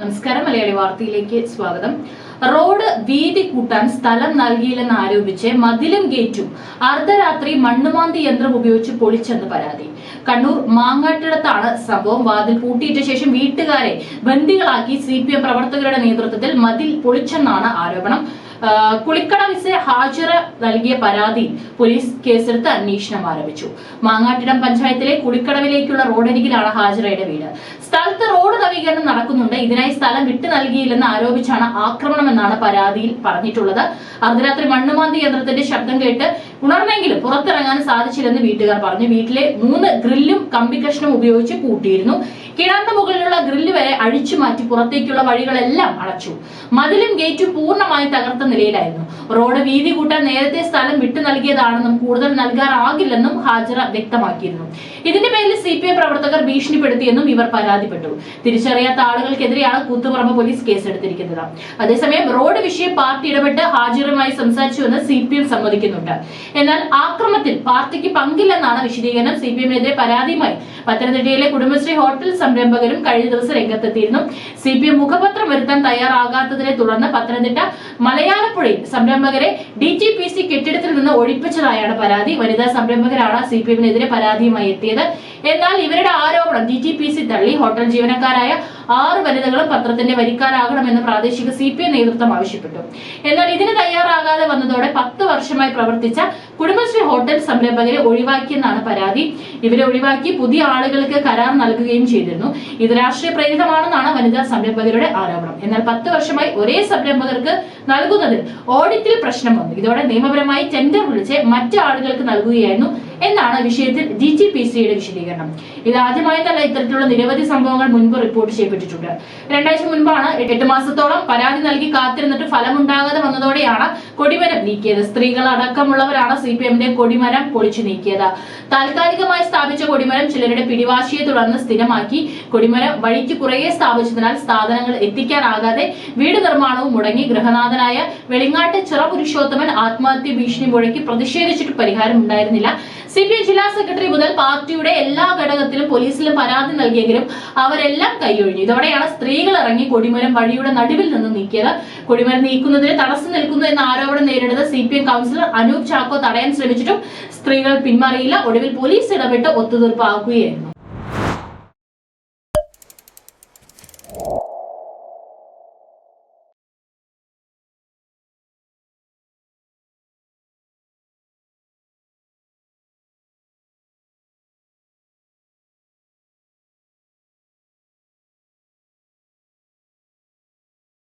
നമസ്കാരം മലയാളി വാർത്തയിലേക്ക് സ്വാഗതം. റോഡ് വീതി കൂട്ടാൻ സ്ഥലം നൽകിയില്ലെന്ന് ആരോപിച്ച് മതിലും ഗേറ്റും അർദ്ധരാത്രി മണ്ണുമാന്തി യന്ത്രം ഉപയോഗിച്ച് പൊളിച്ചെന്ന് പരാതി. കണ്ണൂർ മാങ്ങാട്ടിടത്താണ് സംഭവം. വാതിൽ പൂട്ടിയിട്ട ശേഷം വീട്ടുകാരെ ബന്ദികളാക്കി സി പി എം പ്രവർത്തകരുടെ നേതൃത്വത്തിൽ മതിൽ പൊളിച്ചെന്നാണ് ആരോപണം. കുളിക്കട വിസ ഹാജറ നൽകിയ പരാതി പോലീസ് കേസെടുത്ത് അന്വേഷണം ആരംഭിച്ചു. മാങ്ങാട്ടിടം പഞ്ചായത്തിലെ കുളിക്കടവിലേക്കുള്ള റോഡരികിലാണ് ഹാജറയുടെ വീട് സ്ഥലത്ത് റോഡ് നടക്കുന്നുണ്ട്. ഇതിനായി സ്ഥലം വിട്ടു നൽകിയില്ലെന്ന് ആരോപിച്ചാണ് ആക്രമണമെന്നാണ് പരാതിയിൽ പറഞ്ഞിട്ടുള്ളത്. അർദ്ധരാത്രി മണ്ണുമാന്തി യന്ത്രത്തിന്റെ ശബ്ദം കേട്ട് ഉണർന്നെങ്കിലും പുറത്തിറങ്ങാൻ സാധിച്ചില്ലെന്ന് വീട്ടുകാർ പറഞ്ഞു. വീട്ടിലെ മൂന്ന് ഗ്രില്ലും കമ്പി കഷ്ണം ഉപയോഗിച്ച് കൂട്ടിയിരുന്നു. കിണറിന് മുകളിലുള്ള ഗ്രില്ല് വരെ അഴിച്ചു മാറ്റി പുറത്തേക്കുള്ള വഴികളെല്ലാം അടച്ചു. മതിലും ഗേറ്റും പൂർണമായി തകർത്ത നിലയിലായിരുന്നു. റോഡ് വീതി കൂട്ടാൻ നേരത്തെ സ്ഥലം വിട്ടു നൽകിയതാണെന്നും കൂടുതൽ നൽകാനാകില്ലെന്നും ഹാജറ വ്യക്തമാക്കിയിരുന്നു. ഇതിന്റെ പേരിൽ സി പി ഐ പ്രവർത്തകർ ഭീഷണിപ്പെടുത്തിയെന്നും ഇവർ പരാതിപ്പെട്ടു. തിരിച്ചറിയാത്ത ആളുകൾക്കെതിരെയാണ് കൂത്തുപറമ്പ് പോലീസ് കേസെടുത്തിരിക്കുന്നത്. അതേസമയം റോഡ് വിഷയം പാർട്ടി ഇടപെട്ട് ഹാജിറുമായി സംസാരിച്ചുവെന്ന് സി പി എം സമ്മതിക്കുന്നുണ്ട്. എന്നാൽ ആക്രമത്തിൽ പാർട്ടിക്ക് പങ്കില്ലെന്നാണ് വിശദീകരണം. സി പി എമ്മിനെതിരെ പരാതിയുമായി പത്തനംതിട്ടയിലെ കുടുംബശ്രീ ഹോട്ടൽ സംരംഭകരും കഴിഞ്ഞ ദിവസം രംഗത്തെത്തിയിരുന്നു. സി പി എം മുഖപത്രം വരുത്താൻ തയ്യാറാകാത്തതിനെ തുടർന്ന് പത്തനംതിട്ട മലയാളപ്പുഴയിൽ സംരംഭകരെ ഡി ടി പി സി കെട്ടിടത്തിൽ നിന്ന് ഒഴിപ്പിച്ചതായാണ് പരാതി. വനിതാ സംരംഭകരാണ് സി പി എമ്മിനെതിരെ പരാതിയുമായി എത്തിയത്. എന്നാൽ ഇവരുടെ ആരോപണം ഡി ടി പി സി തള്ളി. ഹോട്ടൽ ജീവനക്കാരായ ആറ് വനിതകളും പത്രത്തിന്റെ വരിക്കാരാകണമെന്ന് പ്രാദേശിക സി പി ഐ നേതൃത്വം ആവശ്യപ്പെട്ടു. എന്നാൽ ഇതിന് തയ്യാറാകാതെ വന്നതോടെ പത്ത് വർഷമായി പ്രവർത്തിച്ച കുടുംബശ്രീ ഹോട്ടൽ സംരംഭകരെ ഒഴിവാക്കിയെന്നാണ് പരാതി. ഇവരെ ഒഴിവാക്കി പുതിയ ആളുകൾക്ക് കരാർ നൽകുകയും ചെയ്തിരുന്നു. ഇത് രാഷ്ട്രീയ പ്രേരിതമാണെന്നാണ് വനിതാ സംരംഭകരുടെ ആരോപണം. എന്നാൽ പത്ത് വർഷമായി ഒരേ സംരംഭകർക്ക് നൽകുന്നതിൽ ഓഡിറ്റിൽ പ്രശ്നം വന്നു. ഇതോടെ നിയമപരമായി ടെൻഡർ വിളിച്ച് മറ്റു ആളുകൾക്ക് നൽകുകയായിരുന്നു എന്നാണ് വിഷയത്തിൽ ഡി ജി പി സിയുടെ വിശദീകരണം. ഇത് തന്നെ ഇത്തരത്തിലുള്ള നിരവധി സംഭവങ്ങൾ മുൻപ് റിപ്പോർട്ട് ചെയ്യപ്പെട്ടിട്ടുണ്ട്. രണ്ടാഴ്ച മുൻപാണ് എട്ട് മാസത്തോളം പരാതി നൽകി കാത്തിരുന്നിട്ട് ഫലമുണ്ടാകാതെ വന്നതോടെയാണ് കൊടിമരം നീക്കിയത്. സ്ത്രീകൾ അടക്കമുള്ളവരാണ് സി പി എമ്മിന്റെ കൊടിമരം പൊളിച്ചു നീക്കിയത്. താൽക്കാലികമായി സ്ഥാപിച്ച കൊടിമരം ചിലരുടെ പിടിവാശിയെ തുടർന്ന് സ്ഥിരമാക്കി. കൊടിമരം വഴിക്ക് പുറകെ സ്ഥാപിച്ചതിനാൽ സാധനങ്ങൾ എത്തിക്കാനാകാതെ വീട് നിർമ്മാണവും മുടങ്ങി. ഗൃഹനാഥനായ വെളിങ്ങാട്ട് ചിറ പുരുഷോത്തമൻ ആത്മഹത്യ ഭീഷണി മുഴക്കി പ്രതിഷേധിച്ചിട്ട് പരിഹാരം ഉണ്ടായിരുന്നില്ല സി പി ഐ ജില്ലാ സെക്രട്ടറി മുതൽ പാർട്ടിയുടെ എല്ലാ ഘടകത്തിലും പോലീസിലും പരാതി നൽകിയെങ്കിലും അവരെല്ലാം കൈയൊഴിഞ്ഞു. ഇതോടെയാണ് സ്ത്രീകൾ ഇറങ്ങി കൊടിമരം വഴിയുടെ നടുവിൽ നിന്ന് നീക്കിയത്. കൊടിമരം നീക്കുന്നതിന് തടസ്സം നിൽക്കുന്നു എന്ന ആരോപണം നേരിടുന്ന C P M councillor Anoop Chacko തടയാൻ ശ്രമിച്ചിട്ടും സ്ത്രീകൾ പിന്മാറിയില്ല. ഒടുവിൽ പോലീസ് ഇടപെട്ട് ഒത്തുതീർപ്പാക്കുകയായിരുന്നു.